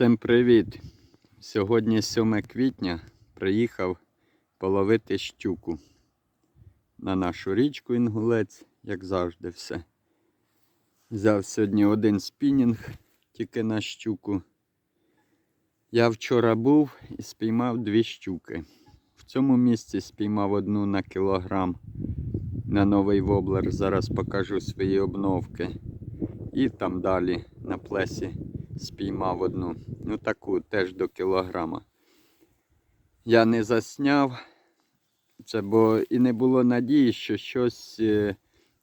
Всім привіт! Сьогодні 7 квітня приїхав половити щуку на нашу річку Інгулець, як завжди все. Взяв сьогодні один спінінг тільки на щуку. Я вчора був і спіймав дві щуки. В цьому місці спіймав одну на кілограм на новий воблер. Зараз покажу свої обновки. І там далі на плесі спіймав одну. Ну таку теж до кілограма. Я не засняв це, бо і не було надії, що щось е,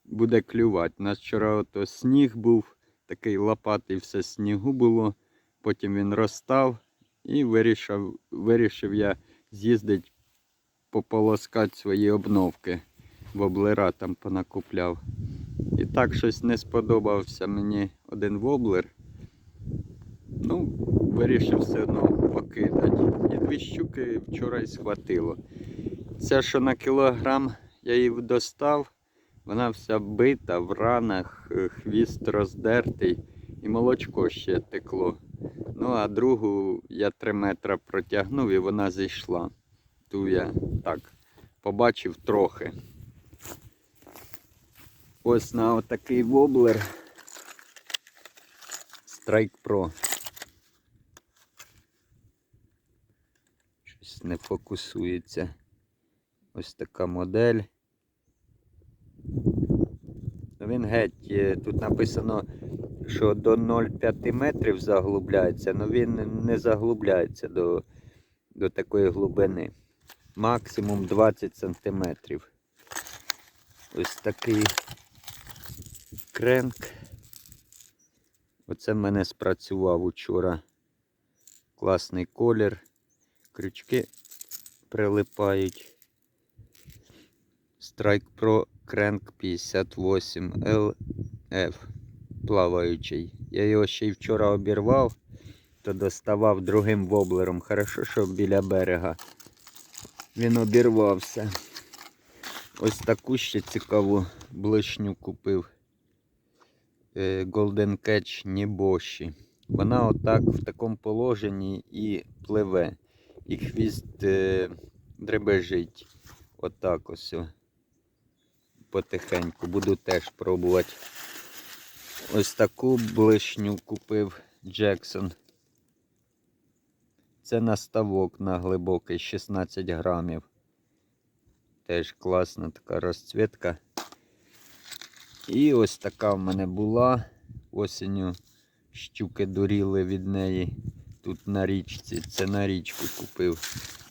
буде клювати. У нас вчора ото сніг був, такий лопатий все снігу було. Потім він розстав і вирішив, вирішив я з'їздити пополоскати свої обновки. Воблера там понакупляв. І так щось не сподобався мені один воблер. Ну, вирішив все одно покидати. І дві щуки вчора й схватило. Ця, що на кілограм я її достав, вона вся бита в ранах, е, хвіст роздертий і молочко ще текло. Ну, а другу я 3 метри протягнув і вона зійшла. Ту я так побачив трохи. Ось на отакий воблер Strike Pro. Щось не фокусується. Ось така модель. Він геть, е, тут написано, що до 0,5 метрів заглубляється, але він не заглубляється до, до такої глибини. Максимум 20 сантиметрів. Ось такий кренк. Оце в мене спрацював учора. Класний колір. Крючки прилипають. Strike Pro Crank 58 LF плаваючий. Я його ще й вчора обірвав, то доставав другим воблером. Хорошо, що біля берега він обірвався. Ось таку ще цікаву блишню купив. Е, Golden Catch Нібоші. Вона отак в такому положенні і пливе. І хвіст е, дребежить. Отак ось. Потихеньку. Буду теж пробувати. Ось таку блишню купив Джексон. Це наставок на глибокий 16 грамів. Теж класна така розцвітка. І ось така в мене була. Осінню щуки дуріли від неї. Тут на річці. Це на річку купив.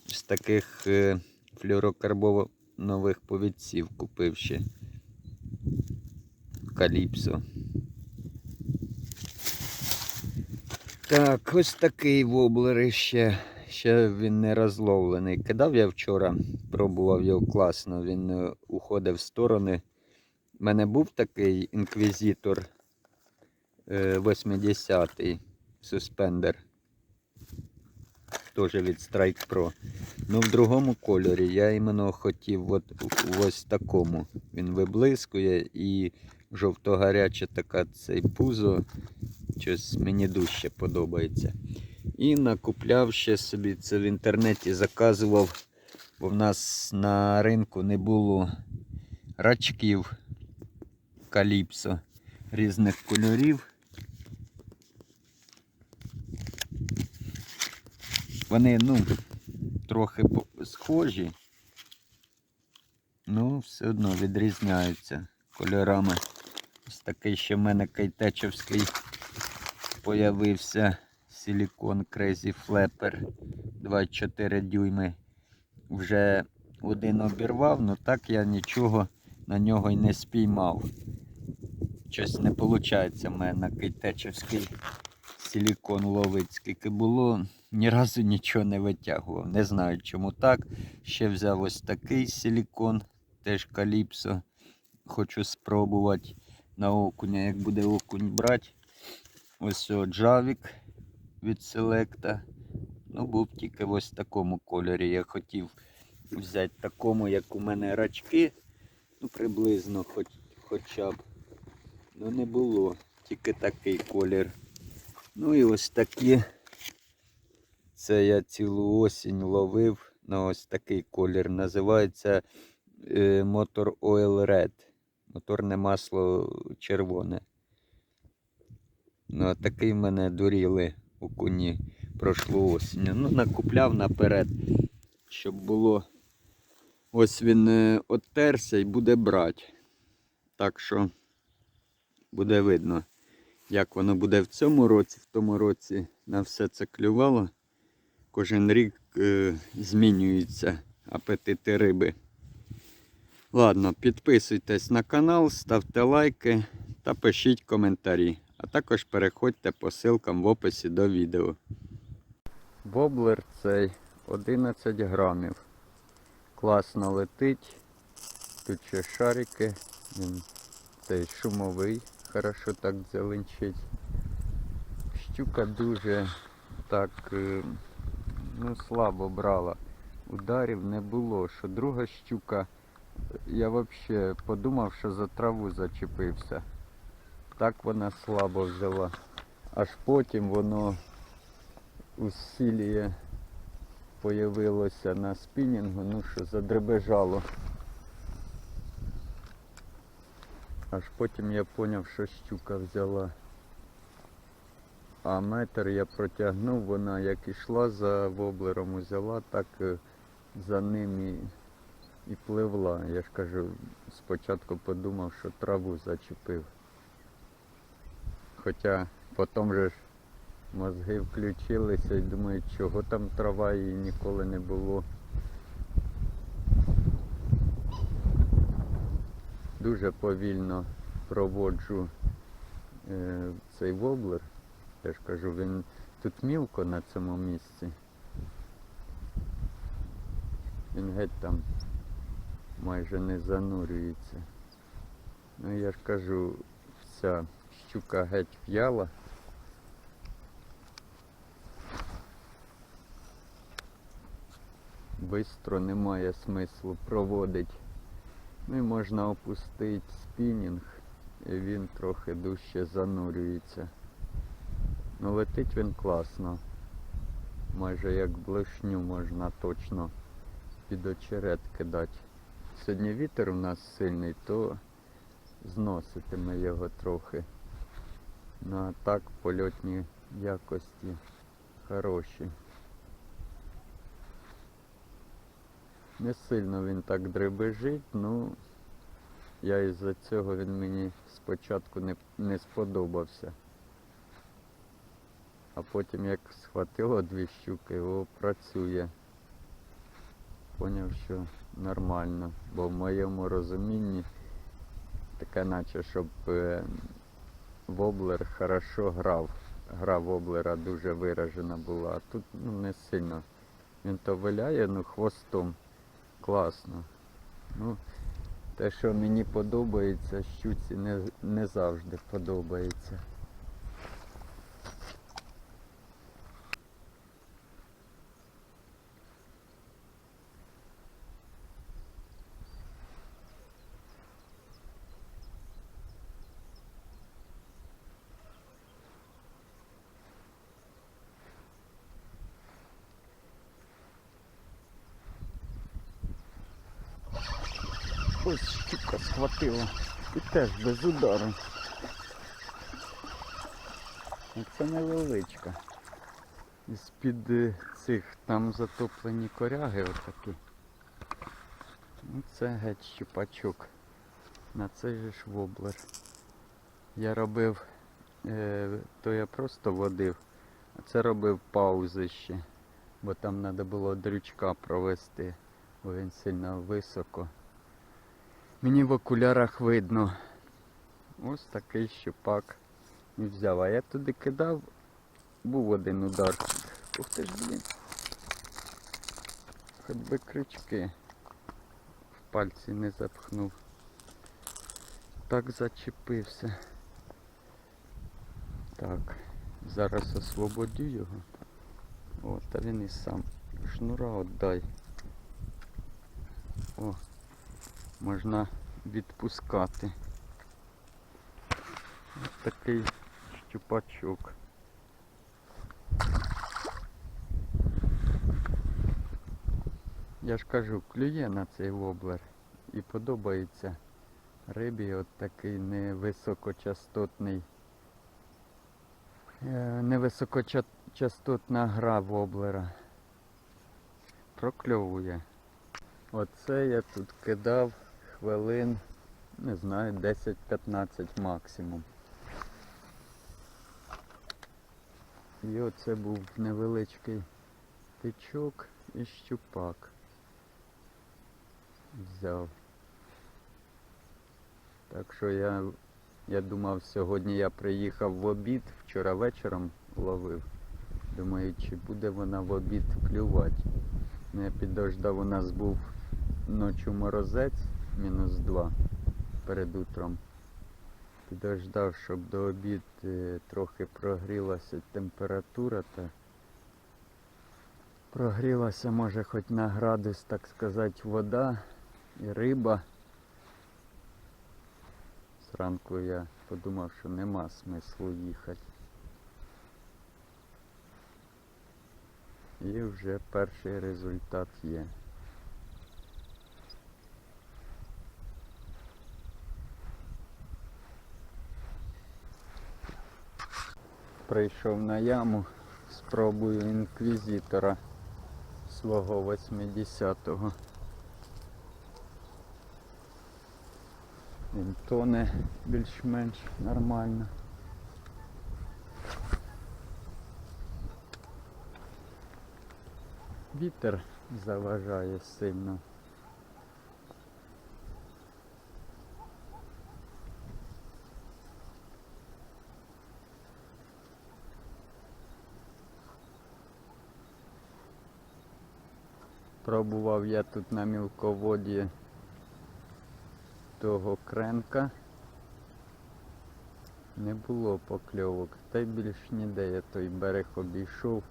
З таких е, флюрокарбонових повідців купив ще. Каліпсо. Так, ось такий воблер ще. Ще він не розловлений. Кидав я вчора, пробував його класно, він е, уходив в сторони. У мене був такий інквізитор е, 80-й суспендер. Теж від Strike Pro. Ну в другому кольорі я іменно хотів от, в ось такому. Він виблискує і жовто-гаряче така цей пузо. Щось мені дужче подобається. І накупляв ще собі це в інтернеті, заказував, бо в нас на ринку не було рачків каліпсо різних кольорів. Вони, ну, трохи схожі, ну, все одно відрізняються кольорами. Ось такий ще в мене кайтечовський появився силікон Crazy Flapper 24 дюйми. Вже один обірвав, але так я нічого на нього й не спіймав. Щось не виходить в мене на кайтечевський силікон ловить. Скільки було, ні разу нічого не витягував. Не знаю чому так. Ще взяв ось такий силікон, теж каліпсо. Хочу спробувати на окуня, як буде окунь брати. Ось о, джавік від селекта. Ну, був тільки в ось такому кольорі. Я хотів взяти такому, як у мене рачки. Ну, приблизно хоч, хоча б. Ну не було. Тільки такий колір. Ну і ось такі Це я цілу осінь ловив на ось такий колір. Називається е, Motor Oil Red. Моторне масло червоне. Ну, а такий мене дуріли у куні прошлу осінню. Ну, накупляв наперед, щоб було. Ось він е, оттерся і буде брати. Так що буде видно, як воно буде в цьому році. В тому році на все це клювало. Кожен рік е, змінюються апетити риби. Ладно, підписуйтесь на канал, ставте лайки та пишіть коментарі. А також переходьте по ссылкам в описі до відео. Воблер цей 11 грамів. Класно летить. Тут ще шарики. Він цей шумовий, хорошо так дзеленчить. Щука дуже так е, ну, слабо брала. Ударів не було. Що друга щука, я взагалі подумав, що за траву зачепився. Так вона слабо взяла. Аж потім воно усіліє появилося на спінінгу, ну що задребежало. Аж потім я зрозумів, що щука взяла. А метр я протягнув, вона як ішла за воблером, узяла, так е, за ним і, і пливла. Я ж кажу, спочатку подумав, що траву зачепив. Хоча потім же ж мозги включилися і думаю, чого там трава її ніколи не було. Дуже повільно проводжу е, цей воблер. Я ж кажу, він тут мілко на цьому місці. Він геть там майже не занурюється. Ну я ж кажу, вся щука геть в'яла. Бистро немає смислу проводити. Ну і можна опустити спінінг і він трохи дужче занурюється. Ну летить він класно. Майже як блешню можна точно під очерет кидати. Сьогодні вітер у нас сильний, то зноситиме його трохи. Ну а так польотні якості хороші. Не сильно він так дребежить, ну я із-за цього він мені спочатку не, не сподобався. А потім як схватило дві щуки, о, працює. Поняв, що нормально. Бо в моєму розумінні таке наче, щоб е, воблер хорошо грав. Гра воблера дуже виражена була, а тут ну, не сильно. Він то виляє, ну хвостом класно. Ну, те, що мені подобається, щуці не, не завжди подобається. Ось щука схватила. І теж без удару. Це невеличка. Із-під е, цих там затоплені коряги отакі. Ну це геть щупачок. На цей же ж воблер. Я робив, е, то я просто водив, а це робив паузи ще, бо там треба було дрючка провести, бо він сильно високо. Мені в окулярах видно. Ось такий щупак і взяв. А я туди кидав, був один удар. Ух ти ж, блін. Хоч би крючки в пальці не запхнув. Так зачепився. Так, зараз освободю його. О, та він і сам. Шнура віддай. О, відпускати. Ось такий щупачок. Я ж кажу, клює на цей воблер і подобається рибі от такий невисокочастотний, е, невисокочастотна гра воблера. Прокльовує. Оце я тут кидав хвилин, не знаю, 10-15 максимум. І оце був невеличкий тичок і щупак. Взяв. Так що я, я думав, сьогодні я приїхав в обід, вчора вечором ловив. Думаю, чи буде вона в обід клювати. Я підождав, у нас був ночі морозець, мінус 2 перед утром. Підождав, щоб до обід е, трохи прогрілася температура та прогрілася, може, хоч на градус, так сказати, вода і риба. Зранку я подумав, що нема смислу їхати. І вже перший результат є. Прийшов на яму, спробую інквізитора свого 80-го. Він тоне більш-менш нормально. Вітер заважає сильно. Пробував я тут на мілководі того кренка. Не було покльовок, та й більш ніде я той берег обійшов,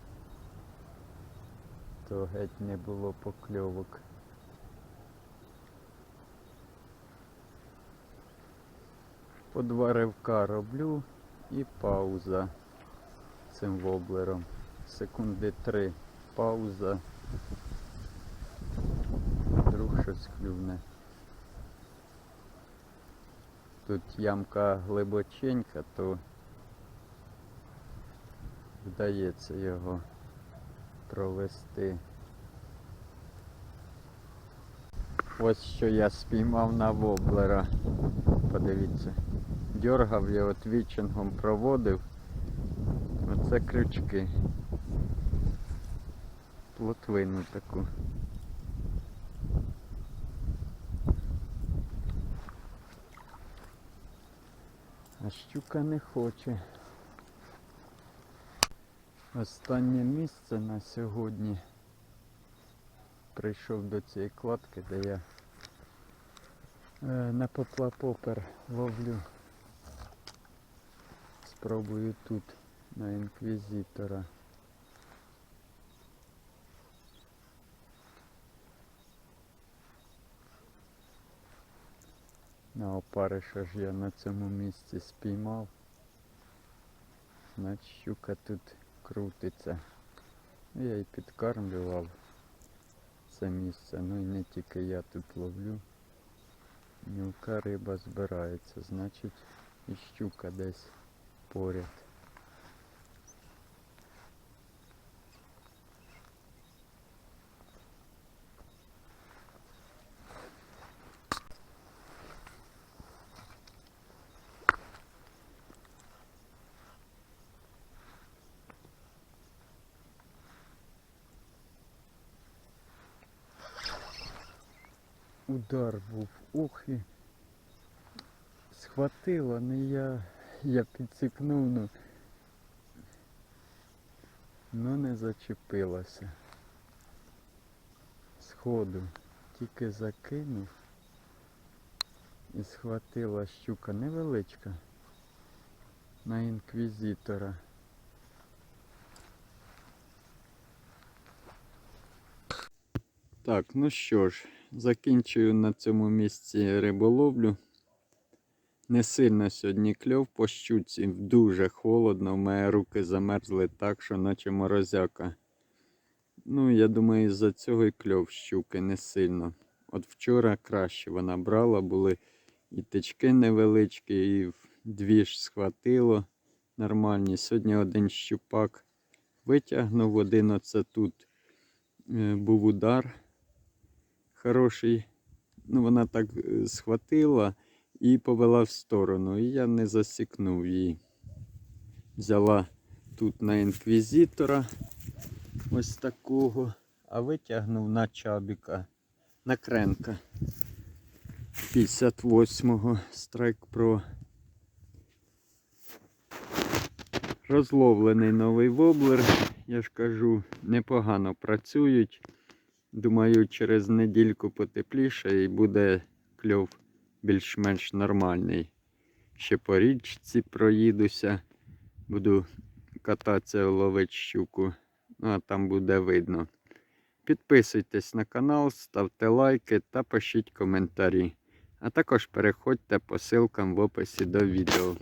то геть не було покльовок. По два ривка роблю і пауза цим воблером. Секунди три пауза. Щось клювне. Тут ямка глибоченька, то вдається його провести. Ось що я спіймав на воблера. Подивіться. Дьоргав його твічингом проводив. Оце крючки. Плотвину таку. А щука не хоче. Останнє місце на сьогодні. Прийшов до цієї кладки, де я е, на поплапопер ловлю. Спробую тут на інквізитора. На опариша ж я на цьому місці спіймав. Значить щука тут крутиться. Ну, Я і підкармлював це місце. Ну і не тільки я тут ловлю. Мілка риба збирається, значить і щука десь поряд. Удар був ох і схватило, не я, я підсипнув, ну, ну не зачепилося. Сходу тільки закинув і схватила щука невеличка на інквізитора. Так, ну що ж, закінчую на цьому місці риболовлю. Не сильно сьогодні кльов по щуці, дуже холодно, в мене руки замерзли так, що наче морозяка. Ну, я думаю, із-за цього і кльов щуки не сильно. От вчора краще вона брала, були і тички невеличкі, і дві ж схватило нормальні. Сьогодні один щупак витягнув, один оце тут е, був удар хороший. Ну, вона так е, схватила і повела в сторону. І я не засікнув її. Взяла тут на інквізитора ось такого, а витягнув на чабіка, на кренка 58-го Strike Pro. Розловлений новий воблер, я ж кажу, непогано працюють. Думаю, через недільку потепліше і буде кльов більш-менш нормальний. Ще по річці проїдуся, буду кататися ловити щуку. Ну, а там буде видно. Підписуйтесь на канал, ставте лайки та пишіть коментарі. А також переходьте по ссылкам в описі до відео.